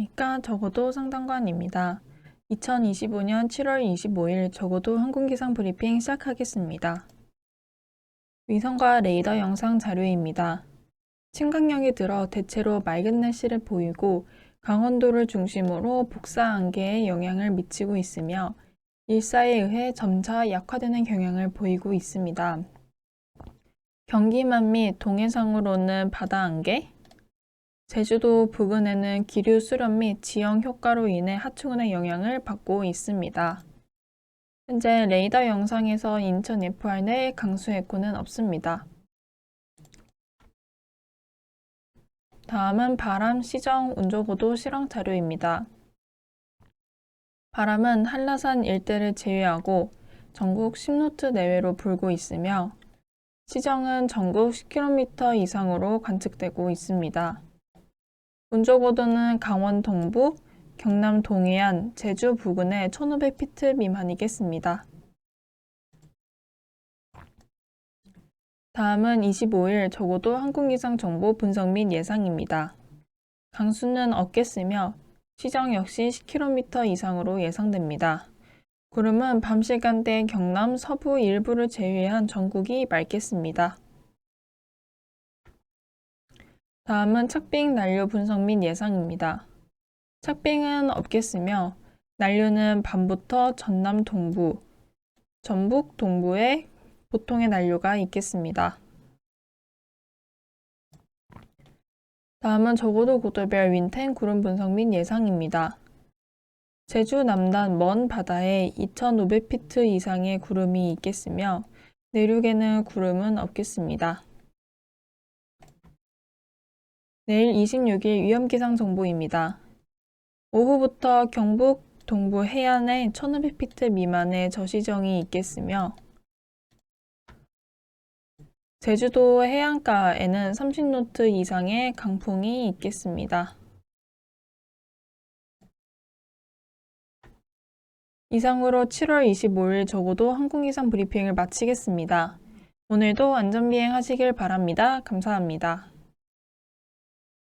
안녕하십니까. 적어도 상담관입니다. 2025년 7월 25일 적어도 항공기상 브리핑 시작하겠습니다. 위성과 레이더 영상 자료입니다.青강령이 들어 대체로 맑은 날씨를 보이고 강원도를 중심으로 복사 안개에 영향을 미치고 있으며 일사에 의해 점차 약화되는 경향을 보이고 있습니다. 경기만 및 동해상으로는 바다 안개, 제주도 부근에는 기류 수렴 및 지형 효과로 인해 하층운의 영향을 받고 있습니다. 현재 레이더 영상에서 인천 FR 내 강수해구는 없습니다. 다음은 바람, 시정, 운조고도 실황 자료입니다. 바람은 한라산 일대를 제외하고 전국 10노트 내외로 불고 있으며 시정은 전국 10km 이상으로 관측되고 있습니다. 운조고도는 강원 동부, 경남 동해안, 제주 부근에 1500피트 미만이겠습니다. 다음은 25일 적어도 항공기상 정보 분석 및 예상입니다. 강수는 없겠으며 시정 역시 10km 이상으로 예상됩니다. 구름은 밤 시간대 경남 서부 일부를 제외한 전국이 맑겠습니다. 다음은 착빙 난류 분석 및 예상입니다. 착빙은 없겠으며 난류는 밤부터 전남 동부, 전북 동부에 보통의 난류가 있겠습니다. 다음은 적어도 고도별 윈텐 구름 분석 및 예상입니다. 제주 남단 먼 바다에 2,500피트 이상의 구름이 있겠으며 내륙에는 구름은 없겠습니다. 내일 26일 위험기상 정보입니다. 오후부터 경북 동부 해안에 1500피트 미만의 저시정이 있겠으며 제주도 해안가에는 30노트 이상의 강풍이 있겠습니다. 이상으로 7월 25일 적어도 항공기상 브리핑을 마치겠습니다. 오늘도 안전비행 하시길 바랍니다. 감사합니다.